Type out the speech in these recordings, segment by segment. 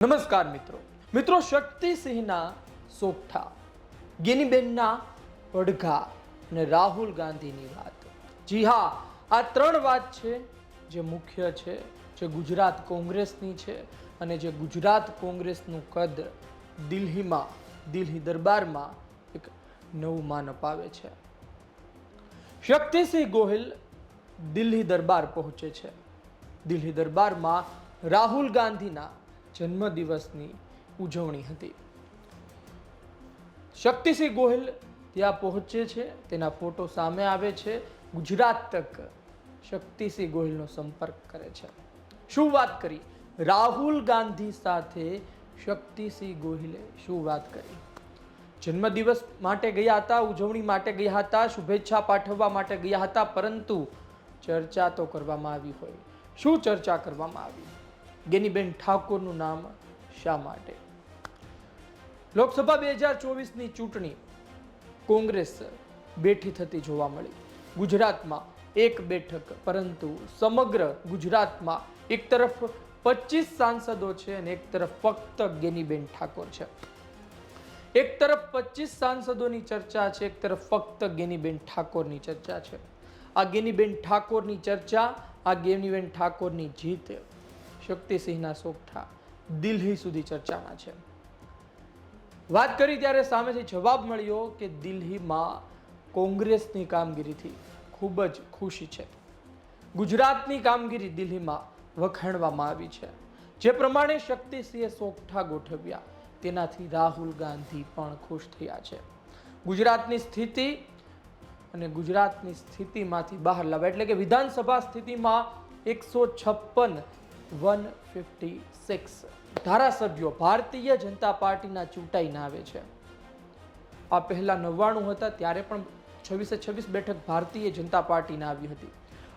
નમસ્કાર મિત્રો. મિત્રો, શક્તિસિંહના સોગઠા, ગિનીબેનના પડઘા અને રાહુલ ગાંધીની વાત. જી હા, આ ત્રણ વાત છે જે મુખ્ય છે, જે ગુજરાત કોંગ્રેસની છે અને જે ગુજરાત કોંગ્રેસનું કદ દિલ્હીમાં, દિલ્હી દરબારમાં એક નવું માન અપાવે છે. શક્તિસિંહ ગોહિલ દિલ્હી દરબાર પહોંચે છે. દિલ્હી દરબારમાં રાહુલ ગાંધીના જન્મદિવસની ઉજવણી હતી. શક્તિસિંહ ગોહિલ ત્યાં પહોંચે છે, તેના ફોટો સામે આવે છે. ગુજરાત તક શક્તિસિંહ ગોહિલનો સંપર્ક કરે છે. શું વાત કરી? રાહુલ ગાંધી સાથે શક્તિસિંહ ગોહિલે શું વાત કરી? જન્મદિવસ માટે ગયા હતા, ઉજવણી માટે ગયા હતા, શુભેચ્છા પાઠવવા માટે ગયા હતા, પરંતુ ચર્ચા તો કરવામાં આવી હોય. શું ચર્ચા કરવામાં આવી? ગેનીબેન ઠાકોરનું નામ શા માટે? લોકસભા બે હજાર ચોવીસની ચૂંટણી કોંગ્રેસ બેઠી થતી જોવા મળી. ગુજરાતમાં એક બેઠક, પરંતુ સમગ્ર ગુજરાતમાં એક તરફ પચીસ સાંસદો છે અને એક તરફ ફક્ત ગેનીબેન ઠાકોર છે. એક તરફ પચીસ સાંસદોની ચર્ચા છે, એક તરફ ફક્ત ગેનીબેન ઠાકોરની ચર્ચા છે. આ ગેનીબેન ઠાકોરની ચર્ચા, આ ગેનીબેન ઠાકોરની જીત શક્તિસિંહના સોગઠા દિલ્હી સુધી ચર્ચામાં છે. વાત કરી ત્યારે સામેથી જવાબ મળ્યો કે દિલ્હીમાં કોંગ્રેસની કામગીરીથી ખૂબ જ ખુશી છે. ગુજરાતની કામગીરી દિલ્હીમાં વખાણવામાં આવી છે. જે પ્રમાણે શક્તિસિંહે સોગઠા ગોઠવ્યા, તેનાથી રાહુલ ગાંધી પણ ખુશ થયા છે. ગુજરાતની સ્થિતિ અને ગુજરાતની સ્થિતિમાંથી બહાર લાવવા એટલે કે વિધાનસભા સ્થિતિમાં એકસો છપ્પન વન ફિફ્ટી સિક્સ ધારાસભ્યો ભારતીય જનતા પાર્ટીના ચૂંટાઈને આવે છે. આ પહેલા નવ્વાણું હતા, ત્યારે પણ છવ્વીસે છવ્વીસ બેઠક ભારતીય જનતા પાર્ટીને આવી હતી.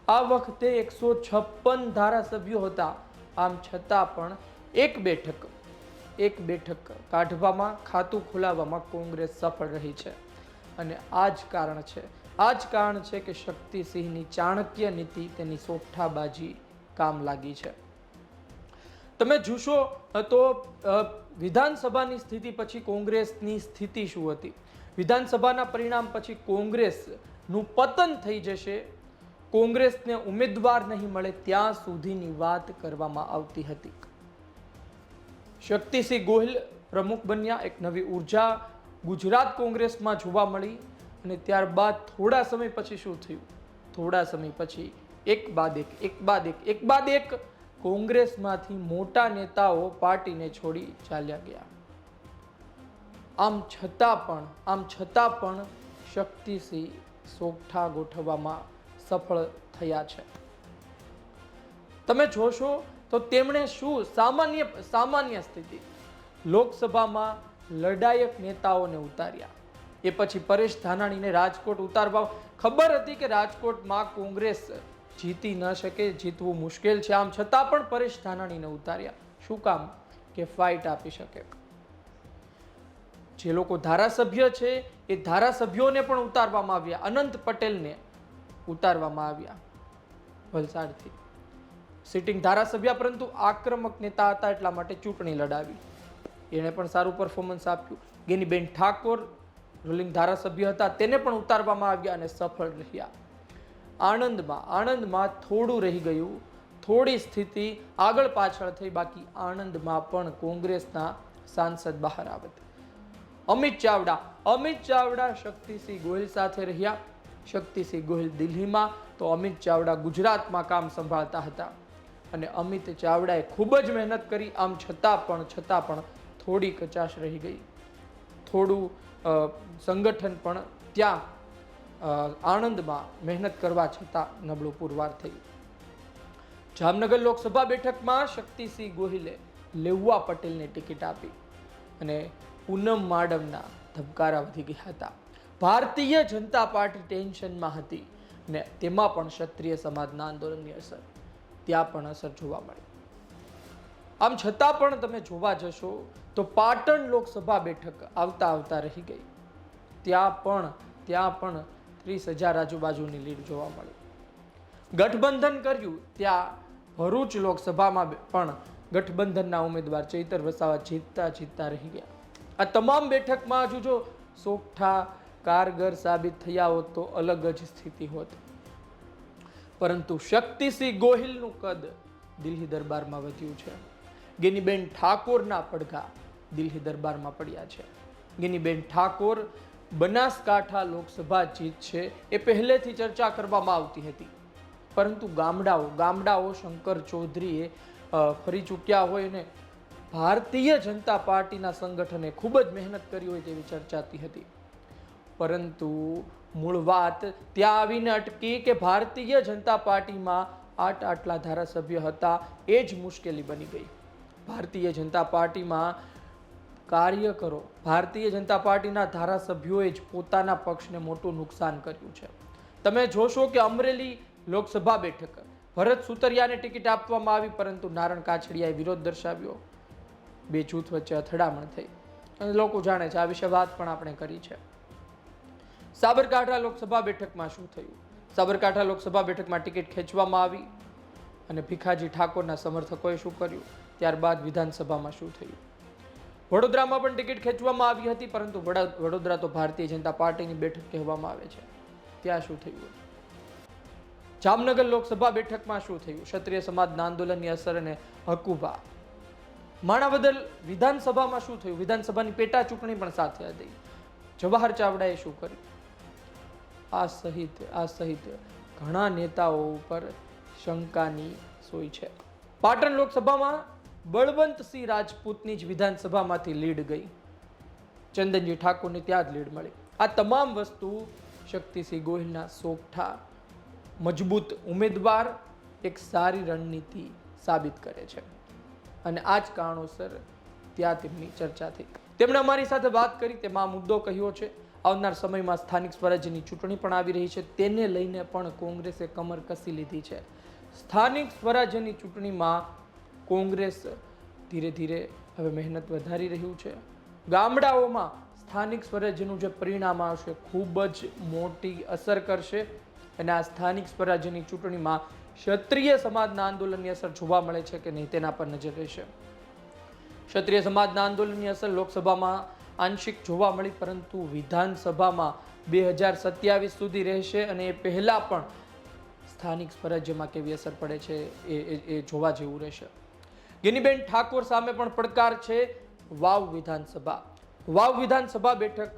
આ વખતે એકસો છપ્પન ધારાસભ્યો હતા. આમ છતાં પણ એક બેઠક એક બેઠક કાઢવામાં, ખાતું ખોલાવવામાં કોંગ્રેસ સફળ રહી છે. અને આ જ કારણ છે આ જ કારણ છે કે શક્તિસિંહની ચાણક્ય નીતિ તેની સોઠાબાજી કામ લાગી છે. તમે જોશો તો વિધાનસભાની સ્થિતિ પછી કોંગ્રેસની સ્થિતિ શું હતી? વિધાનસભાના પરિણામ પછી કોંગ્રેસનું પતન થઈ જશે. કોંગ્રેસને ઉમેદવાર નહીં મળે ત્યાં સુધીની વાત કરવામાં આવતી હતી. શક્તિસિંહ ગોહિલ પ્રમુખ બન્યા, એક નવી ઊર્જા ગુજરાત કોંગ્રેસમાં જોવા મળી અને ત્યારબાદ થોડા સમય પછી શું થયું? થોડા સમય પછી એક બાદ એક એક બાદ એક એક બાદ એક કોંગ્રેસમાંથી મોટા નેતાઓ પાર્ટીને છોડી ચાલ્યા ગયા. આમ છતાં પણ, આમ છતાં પણ શક્તિસિંહ સોગઠા ગોઠવવામાં સફળ થયા છે. તમે જોશો તો તેમણે શું સામાન્ય સામાન્ય સ્થિતિ લોકસભામાં લડાયક નેતાઓને ઉતાર્યા. એ પછી પરેશ ધાનાણીને રાજકોટ ઉતારવા ખબર હતી કે રાજકોટમાં કોંગ્રેસ જીતી ન શકે, જીતવું મુશ્કેલ છે. આમ છતાં પણ પરેશ ધાનાણીને ઉતાર્યા. શું કામ? કે ફાઇટ આપી શકે. જે લોકો ધારાસભ્ય છે, એ ધારાસભ્યોને પણ ઉતારવામાં આવ્યા. અનંત પટેલને ઉતારવામાં આવ્યા. વલસાડથી. સિટિંગ ધારાસભ્ય, પરંતુ આક્રમક નેતા હતા એટલા માટે ચૂંટણી લડાવી. એણે પણ સારું પરફોર્મન્સ આપ્યું. ગેનીબેન ઠાકોર રૂલિંગ ધારાસભ્ય હતા, તેને પણ ઉતારવામાં આવ્યા અને સફળ રહ્યા. આણંદમાં આણંદમાં થોડું રહી ગયું. થોડી સ્થિતિ આગળ પાછળ થઈ, બાકી આણંદમાં પણ કોંગ્રેસના સાંસદ બહાર આવત અમિત ચાવડા અમિત ચાવડા શક્તિસિંહ ગોહિલ સાથે રહ્યા. શક્તિસિંહ ગોહિલ દિલ્હીમાં, તો અમિત ચાવડા ગુજરાતમાં કામ સંભાળતા હતા. અને અમિત ચાવડાએ ખૂબ જ મહેનત કરી, આમ છતાં પણ છતાં પણ થોડી કચાશ રહી ગઈ. થોડું સંગઠન પણ ત્યાં આણંદમાં મહેનત કરવા છતાં નબળું પુરવાર થયું. જામનગર લોકસભા બેઠકમાં શક્તિસિંહ ગોહિલે લેઉવા પટેલને ટિકિટ આપી અને પૂનમ માડમના ધબકારા વધી ગયા હતા. ભારતીય જનતા પાર્ટી ટેન્શનમાં હતી ને તેમાં પણ ક્ષત્રિય સમાજના આંદોલનની અસર, ત્યાં પણ અસર જોવા મળી. આમ છતાં પણ તમે જોવા જશો તો પાટણ લોકસભા બેઠક આવતા આવતા રહી ગઈ. ત્યાં પણ ત્યાં પણ ત્રીસ હજાર આજુબાજુની લીડ જોવા મળી. ગઠબંધન કર્યું ત્યાં ભરૂચ લોકસભામાં પણ ગઠબંધનના ઉમેદવાર ચૈતર વસાવા જીતતા જીતતા રહી ગયા. આ તમામ બેઠકમાં હજુ જો સોગઠા કારગર સાબિત થયા હોત તો અલગ જ સ્થિતિ હોત. પરંતુ શક્તિસિંહ ગોહિલનું કદ દિલ્હી દરબારમાં વધ્યું છે. ગેનીબેન ઠાકોરના પડઘા દિલ્હી દરબારમાં પડ્યા છે. ગેનીબેન ઠાકોર બનાસકાંઠા લોકસભા જીત છે એ પહેલેથી ચર્ચા કરવામાં આવતી હતી. પરંતુ ગામડાઓ ગામડાઓ શંકર ચૌધરીએ ફરી ચૂક્યા હોય ને ભારતીય જનતા પાર્ટીના સંગઠને ખૂબ જ મહેનત કરી હોય તેવી ચર્ચાતી હતી. પરંતુ મૂળ વાત ત્યાં આવીને અટકી કે ભારતીય જનતા પાર્ટીમાં આટ આટલા ધારાસભ્ય હતા, એ જ મુશ્કેલી બની ગઈ. ભારતીય જનતા પાર્ટીમાં કાર્યકરો ભારતીય જનતા પાર્ટીના ધારાસભ્યોએ જ પોતાના પક્ષને મોટું નુકસાન કર્યું છે. તમે જોશો કે અમરેલી લોકસભા બેઠક, ભરત સુતરિયાને ટિકિટ આપવામાં આવી પરંતુ નારણ કાછડિયાએ વિરોધ દર્શાવ્યો. બે જૂથ વચ્ચે અથડામણ થઈ. અને લોકો જાણે છે આ વિશે વાત પણ આપણે કરી છે. સાબરકાંઠા લોકસભા બેઠકમાં શું થયું? સાબરકાંઠા લોકસભા બેઠકમાં ટિકિટ ખેંચવામાં આવી અને ભીખાજી ઠાકોરના સમર્થકોએ શું કર્યું? ત્યારબાદ વિધાનસભામાં શું થયું? વડોદરામાં પણ ટિકિટ ખેંચવામાં આવી હતી, પરંતુ વડોદરા તો ભારતીય જનતા પાર્ટીની બેઠક કહેવામાં આવે છે. ત્યાં શું થયું? જામનગર લોકસભા બેઠકમાં શું થયું? ક્ષત્રિય સમાજના આંદોલનની અસર અને હકુભા. માણાવદર વિધાનસભામાં શું થયું? વિધાનસભાની પેટા ચૂંટણી પણ સાથે હતી. જવાહર ચાવડાએ શું કર્યું? આ સહિત આ સહિત ઘણા નેતાઓ ઉપર શંકાની સોય છે. પાટણ લોકસભામાં બળવંતસિંહ રાજપૂતની જ વિધાનસભામાંથી લીડ ગઈ. ચંદનજી ઠાકોરને ત્યાં જ લીડ મળી. આ તમામ વસ્તુ શક્તિસિંહ ગોહિલના સોગઠા, મજબૂત ઉમેદવાર, એક સારી રણનીતિ સાબિત કરે છે. અને આ જ કારણોસર ત્યાં તેમની ચર્ચા થઈ. તેમણે અમારી સાથે વાત કરી, તેમાં આ મુદ્દો કહ્યો છે. આવનાર સમયમાં સ્થાનિક સ્વરાજ્યની ચૂંટણી પણ આવી રહી છે. તેને લઈને પણ કોંગ્રેસે કમર કસી લીધી છે. સ્થાનિક સ્વરાજ્યની ચૂંટણીમાં કોંગ્રેસ ધીરે ધીરે હવે મહેનત વધારી રહ્યું છે. ગામડાઓમાં સ્થાનિક સ્વરાજ્યનું જે પરિણામ આવશે ખૂબ જ મોટી અસર કરશે અને આ સ્થાનિક સ્વરાજ્યની ચૂંટણીમાં ક્ષત્રિય સમાજના આંદોલનની અસર જોવા મળે છે કે નહીં તેના પર નજર રહેશે. ક્ષત્રિય સમાજના આંદોલનની અસર લોકસભામાં આંશિક જોવા મળી, પરંતુ વિધાનસભામાં બે હજાર સત્યાવીસ સુધી રહેશે અને એ પહેલાં પણ સ્થાનિક સ્વરાજ્યમાં કેવી અસર પડે છે એ એ- જોવા જેવું રહેશે. ગિનીબેન ઠાકોર સામે પણ પડકાર છે. વાવ વિધાનસભા. વાવ વિધાનસભા બેઠક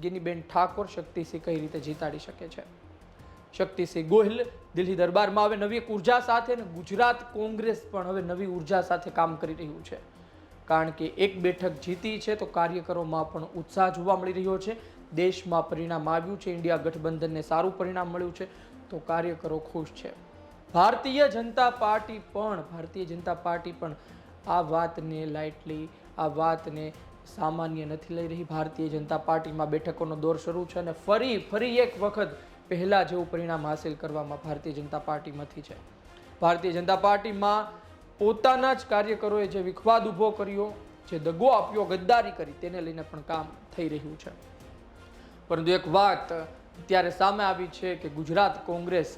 ગિનીબેન ઠાકોર શક્તિસિંહ કઈ રીતે જીતાડી શકે છે? શક્તિસિંહ ગોહિલ દિલ્હી દરબારમાં હવે નવી ઊર્જા સાથે અને ગુજરાત કોંગ્રેસ પણ હવે નવી ઊર્જા સાથે કામ કરી રહ્યું છે. કારણ કે એક બેઠક જીતી છે તો કાર્યકરોમાં પણ ઉત્સાહ જોવા મળી રહ્યો છે. દેશમાં પરિણામ આવ્યું છે. ઇન્ડિયા ગઠબંધનને સારું પરિણામ મળ્યું છે તો કાર્યકરો ખુશ છે. ભારતીય જનતા પાર્ટી પણ, ભારતીય જનતા પાર્ટી પણ આ વાતને લાઇટલી આ વાતને સામાન્ય નથી લઈ રહી. ભારતીય જનતા પાર્ટીમાં બેઠકોનો દોર શરૂ છે અને ફરી ફરી એક વખત પહેલાં જેવું પરિણામ હાંસિલ કરવામાં ભારતીય જનતા પાર્ટીમાંથી છે. ભારતીય જનતા પાર્ટીમાં પોતાના જ કાર્યકરોએ જે વિખવાદ ઊભો કર્યો, જે દગો આપ્યો, ગદ્દારી કરી, તેને લઈને પણ કામ થઈ રહ્યું છે. પરંતુ એક વાત ત્યારે સામે આવી છે કે ગુજરાત કોંગ્રેસ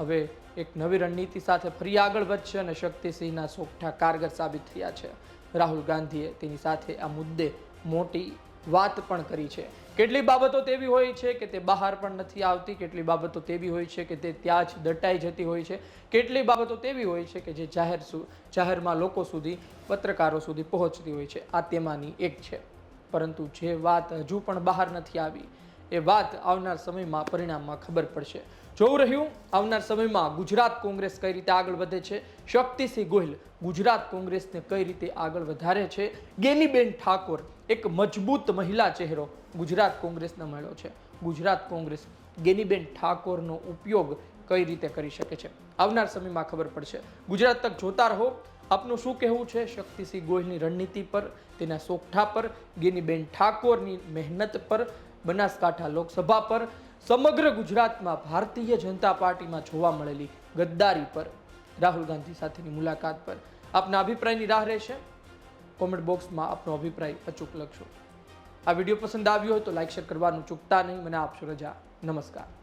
હવે એક નવી રણનીતિ સાથે ફરી આગળ વધશે અને શક્તિસિંહના સોગઠા કારગર સાબિત થયા છે. રાહુલ ગાંધીએ તેની સાથે આ મુદ્દે મોટી વાત પણ કરી છે. કેટલી બાબતો તેવી હોય છે કે તે બહાર પણ નથી આવતી, કેટલી બાબતો તેવી હોય છે કે તે ત્યાં જ દટાઈ જતી હોય છે, કેટલી બાબતો તેવી હોય છે કે જે જાહેર સુ, જાહેરમાં લોકો સુધી, પત્રકારો સુધી પહોંચતી હોય છે, આ તેમાંની એક છે. પરંતુ જે વાત હજુ પણ બહાર નથી આવી, એ વાત આવનાર સમયમાં પરિણામમાં ખબર પડશે. જોવું રહ્યું, આવનાર સમયમાં ગુજરાત કોંગ્રેસ કઈ રીતે આગળ વધે છે? શક્તિસિંહ ગોહિલ ગુજરાત કોંગ્રેસને કઈ રીતે આગળ વધારે છે? ગેનીબેન ઠાકોર એક મજબૂત મહિલા ચહેરો ગુજરાત કોંગ્રેસને મળ્યો છે. ગુજરાત કોંગ્રેસ ગેનીબેન ઠાકોરનો ઉપયોગ કઈ રીતે કરી શકે છે? આવનાર સમયમાં ખબર પડશે. ગુજરાત તક જોતા રહો. આપનું શું કહેવું છે? શક્તિસિંહ ગોહિલની રણનીતિ પર, તેના સોગઠા પર, ગેનીબેન ઠાકોરની મહેનત પર, બનાસકાંઠા લોકસભા પર સમગ્ર ગુજરાતમાં ભારતીય જનતા પાર્ટીમાં જોવા મળેલી ગદ્દારી પર રાહુલ ગાંધી સાથેની મુલાકાત પર આપના અભિપ્રાયની રાહ રહેશે. કોમેન્ટ બોક્સમાં આપનો અભિપ્રાય અચૂક લખશો. આ વીડિયો પસંદ આવ્યો હોય તો લાઈક, શેર કરવાનું ચૂકતા નહીં. મને આપશો રજા. નમસ્કાર.